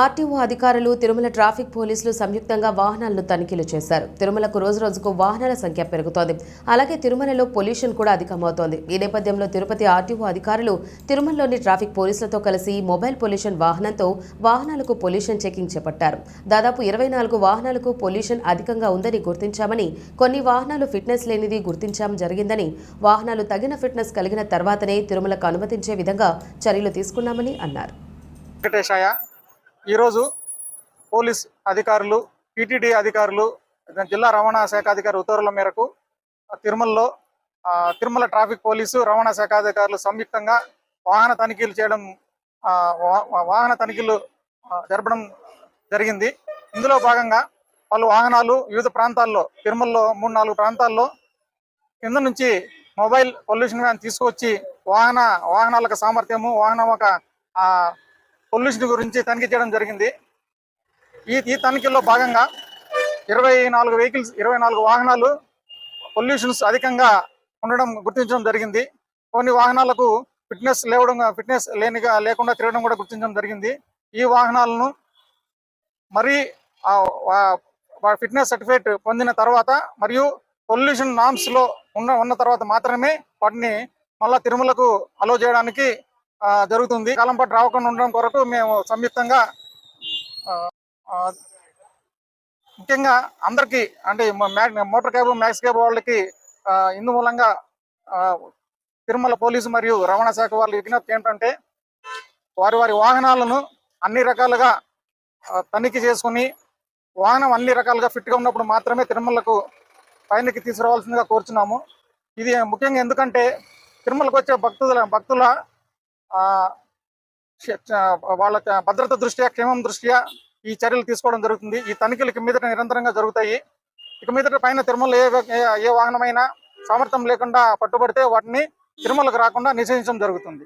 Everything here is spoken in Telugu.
ఆర్టీఓ అధికారులు తిరుమల ట్రాఫిక్ పోలీసులు సంయుక్తంగా వాహనాలను తనిఖీలు చేశారు. తిరుమలకు రోజు రోజుకు వాహనాల సంఖ్య పెరుగుతోంది. అలాగే తిరుమలలో పొల్యూషన్ కూడా అధికమవుతోంది. ఈ నేపథ్యంలో తిరుపతి ఆర్టీఓ అధికారులు తిరుమలలోని ట్రాఫిక్ పోలీసులతో కలిసి మొబైల్ పొల్యూషన్ వాహనంతో వాహనాలకు పొల్యూషన్ చెకింగ్ చేపట్టారు. దాదాపు ఇరవై నాలుగు వాహనాలకు పొల్యూషన్ అధికంగా ఉందని గుర్తించామని కొన్ని వాహనాలు ఫిట్నెస్ లేనిది గుర్తించాం జరిగిందని వాహనాలు తగిన ఫిట్నెస్ కలిగిన తర్వాతనే తిరుమలకు అనుమతించే విధంగా చర్యలు తీసుకున్నామని అన్నారు. ఈరోజు పోలీస్ అధికారులు పిటిడి అధికారులు జిల్లా రవాణా శాఖ అధికారి ఉత్తర్వుల మేరకు తిరుమలలో ఆ, తిరుమల ట్రాఫిక్ పోలీసు రవాణా శాఖ అధికారులు సంయుక్తంగా వాహన తనిఖీలు చేయడం ఆ, వాహన తనిఖీలు జరపడం జరిగింది. ఇందులో భాగంగా పలు వాహనాలు వివిధ ప్రాంతాల్లో తిరుమలలో మూడు నాలుగు ప్రాంతాల్లో కింద నుంచి మొబైల్ పొల్యూషన్ వ్యాన్ తీసుకొచ్చి వాహన వాహనాలకు సామర్థ్యము వాహనం ఒక పొల్యూషన్ గురించి తనిఖీ చేయడం జరిగింది. ఈ ఈ తనిఖీల్లో భాగంగా ఇరవై నాలుగు వెహికల్స్ ఇరవై నాలుగు వాహనాలు పొల్యూషన్స్ అధికంగా ఉండడం గుర్తించడం జరిగింది. కొన్ని వాహనాలకు ఫిట్నెస్ లేవడం ఫిట్నెస్ లేనిగా లేకుండా తిరగడం కూడా గుర్తించడం జరిగింది. ఈ వాహనాలను మరి ఫిట్నెస్ సర్టిఫికేట్ పొందిన తర్వాత మరియు పొల్యూషన్ నామ్స్లో ఉన్న ఉన్న తర్వాత మాత్రమే వాటిని మళ్ళా తిరుమలకు అలో చేయడానికి జరుగుతుంది. కాలం పాటు రాకుండా ఉండడం కొరకు మేము సంయుక్తంగా ముఖ్యంగా అందరికీ అంటే మ్యా- మోటార్ క్యాబ్ మ్యాక్స్ క్యాబ్ వాళ్ళకి ఇందు మూలంగా తిరుమల పోలీసు మరియు రవాణా శాఖ వాళ్ళు విజ్ఞప్తి ఏంటంటే వారి వారి వాహనాలను అన్ని రకాలుగా తనిఖీ చేసుకుని వాహనం అన్ని రకాలుగా ఫిట్గా ఉన్నప్పుడు మాత్రమే తిరుమలకు పైనకి తీసుకురావాల్సిందిగా కోరుచున్నాము. ఇది ముఖ్యంగా ఎందుకంటే తిరుమలకు వచ్చే భక్తుల భక్తుల వాళ్ళ భద్రత దృష్ట్యా క్షేమం దృష్ట్యా ఈ చర్యలు తీసుకోవడం జరుగుతుంది. ఈ తనిఖీలు మీద నిరంతరంగా జరుగుతాయి. ఇక మీదట పైన తిరుమల ఏ ఏ- ఏ వాహనమైనా సామర్థ్యం లేకుండా పట్టుబడితే వాటిని తిరుమలకు రాకుండా నిషేధించడం జరుగుతుంది.